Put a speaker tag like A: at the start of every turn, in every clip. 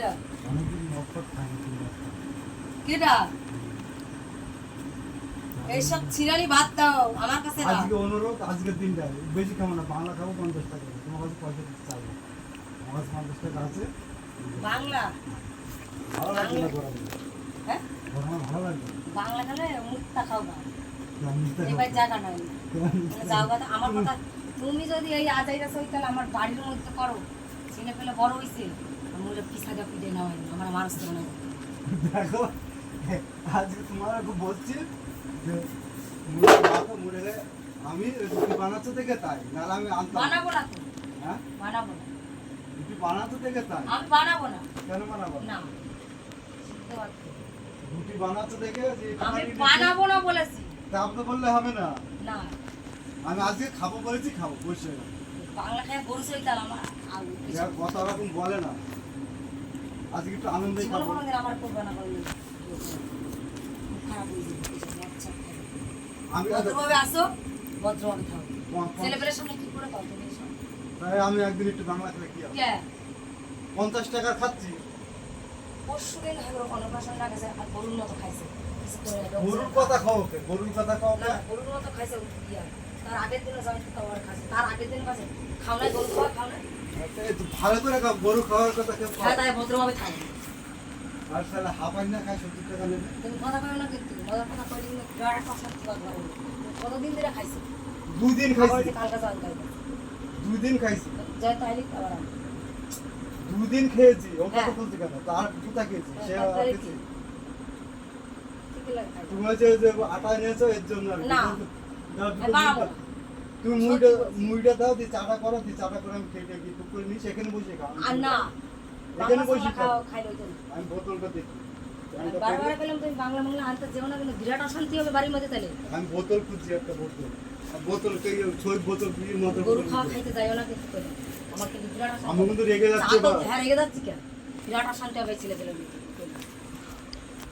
A: কিরা?
B: অনেকদিন মক্কর খাইনি কিন্তু
A: কিরা? এইসব ছিড়ালি বাদ দাও আমার কাছে দাও।
B: আজকে অনুরোধ আজকের দিনটা। বেশি খাব না বাংলা খাব পঞ্চাশ টাকা তোমার কাছে পয়সা দিতে চাইব। আমার কাছে পঞ্চাশ টাকা আছে।
A: বাংলা?
B: ভালো লাগবে না করা
A: হ্যাঁ?
B: আমার ভালো লাগবে?
A: বাংলা খেলে মুখটা খাও না।
B: আমি নিতে
A: এবার জায়গা নাই। মানে যাও কথা আমার কথা তুমি যদি এই আজাইরা সই তাহলে আমার বাড়ির মধ্যে করো। চিনে ফেলে বড় হইছে।
B: দেখো আজকে তোমার একটু বলছি যে মুড়ে মুড়ে আমি রুটি বানাচ্ছো থেকে তাই নাহলে আমি আনতাম
A: বানাবো না তো
B: হ্যাঁ
A: বানাবো না
B: রুটি বানাচ্ছো থেকে তাই
A: আমি বানাবো না
B: কেন বানাবো
A: না
B: রুটি বানাচ্ছো দেখে যে
A: আমি বানাবো না বলেছি
B: দাম তো বললে হবে না
A: না
B: আমি আজকে খাব বলেছি খাব বসে
A: বাংলা খেয়ে আমার আর
B: কথা ওরকম বলে না আজকে একটু আনন্দে খাব।
A: আমার করবে না করলে। খারাপ হয়ে যাবে এসব বাচ্চা।
B: আমি
A: ভদ্রভাবে আসো ভদ্রভাবে থাকো ছেলেপেলের সামনে কি করে কথা
B: আমি একদিন একটু বাংলা খেলে কি হবে? পঞ্চাশ টাকা খাচ্ছি।
A: পরশু দিন হলো অন্নপ্রাশন গেছে আর গরুর মতো খাইছে।
B: গরুর কথা খাও গরুর কথা খাও
A: গরুর মতো খাইছে ইয়া তার আগের দিনও জামাই খাবার খাইছে তার আগের দিন খাইছে খাও নাই গরু খাওয়া খাও নাই।
B: ভালো করে গরু খাওয়ার কথা কেউ
A: হ্যাঁ তাই ভদ্রভাবে থাকে
B: আর তাহলে হাফাই না খায় সত্তর টাকা নেবে।
A: তুমি কথা কয় না কিন্তু মজার কথা কই দিন বিরাট কথা কতদিন ধরে খাইছে?
B: দুই দিন খাইছি।
A: কালকে যান খাইছে
B: দুই দিন খাইছি।
A: জয় তাইলি আবার
B: দুই দিন খেয়েছি ও কথা
A: হ্যাঁ।
B: বলছি কেন? তার কোথা খেয়েছি সে
A: হ্যাঁ,
B: খেয়েছি। তুমি যে আটা এনেছো এর জন্য
A: না।
B: তুমি
A: সত্যি
B: মুড়িটা মুড়িটা দাও দিয়ে চাটা করো দিয়ে চাটা করে আমি খেয়ে টুক করে নিই সেখানে বসে খাও
A: আর না
B: এখানে বসে খাও আমি বোতলটা দেখি। আমি
A: বারবার পেলাম তুমি বাংলা বাংলা আনতে যেও না কিন্তু বিরাট অশান্তি হবে বাড়ির মধ্যে তাহলে।
B: আমি বোতল খুঁজছি একটা বোতল। বোতল কে ছয় বোতল বিয়ের মতো
A: গরু খাওয়া খাইতে যাইও না কিন্তু করে আমার কিন্তু বিরাট অশান্তি
B: আমি কিন্তু রেগে যাচ্ছি
A: হ্যাঁ রেগে যাচ্ছি কেন? বিরাট অশান্তি হবে ছেলে পেলে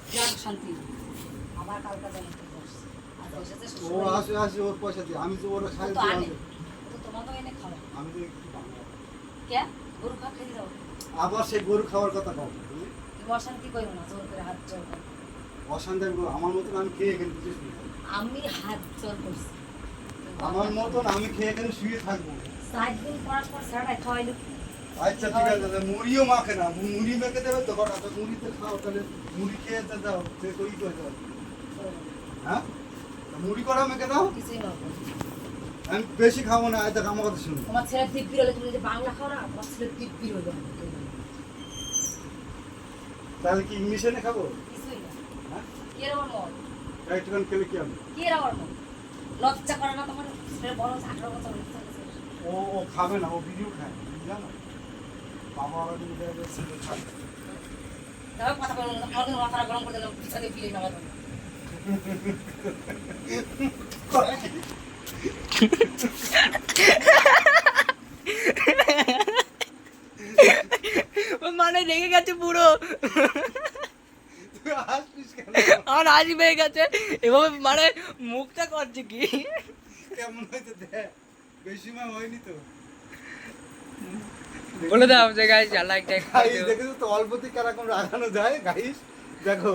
A: বিরাট অশান্তি। আবার কালকে জানি কি করছে আর বসেছে
B: ও আসে আসে ওর পয়সা দিয়ে। আমি তো ওরা খাই
A: তো আনে। তো তোমাকেও এনে খাওয়া
B: আমি তো একটু।
A: কে? গরু খেতে যাও।
B: আবার সেই গরু খাওয়ার কথা কও
A: অশান্তি করো না জোর করে হাত জোর করো।
B: অশান্তি আমি আমার মতন আমি খেয়ে এখানে বুঝিস নি।
A: আমি হাত জোর করছি।
B: আমার মতন আমি খেয়ে এখানে শুয়ে থাকব।
A: সাত দিন পড়ার পর স্যারটা খাওয়াইলো।
B: আচ্ছা ঠিক আছে মুড়িও মাখে না। মুড়ি মেখে দেবে তো কটা তো মুড়ি খাও তাহলে মুড়ি খেয়ে দাও সে কই করে হ্যাঁ? মুড়ি করা মেখে দাও।
A: কিছুই না।
B: আমি বেশি খাব না দেখ আমার কথা শুনো।
A: তোমার ছেলে দিব্যি হলে তুমি যদি বাংলা খাও না তোমার ছেলে দিব্যি হলো
B: তাহলে কি ইংলিশে নে খাব?
A: কিছুই না।
B: হ্যাঁ?
A: কে রে ওর মন?
B: একটুখানি খেলে কি হবে?
A: কে রে ওর মন? লজ্জা করে না তোমার? ছেলে বড় আঠারো বছর
B: ও ও খাবে না ও ভিডিও খায় জানো? বাবা ওরা কিন্তু ছেলে খায়
A: কথা বলব না আমাদের মাথাটা গরম করে দিলাম পিছনে ফিরে যাবে।
C: মানে রেগে গেছে পুরো। হাসি পেয়ে গেছে। এভাবে মানে মুখটা করছে কি?
B: কেমন হয়েছে দেখ বেশি মা হয়নি তো।
C: বলে দাও যে গাইস লাইক
B: গাইস দেখেছ তো অল্পতে কীরকম রাগানো যায়? গাইস দেখো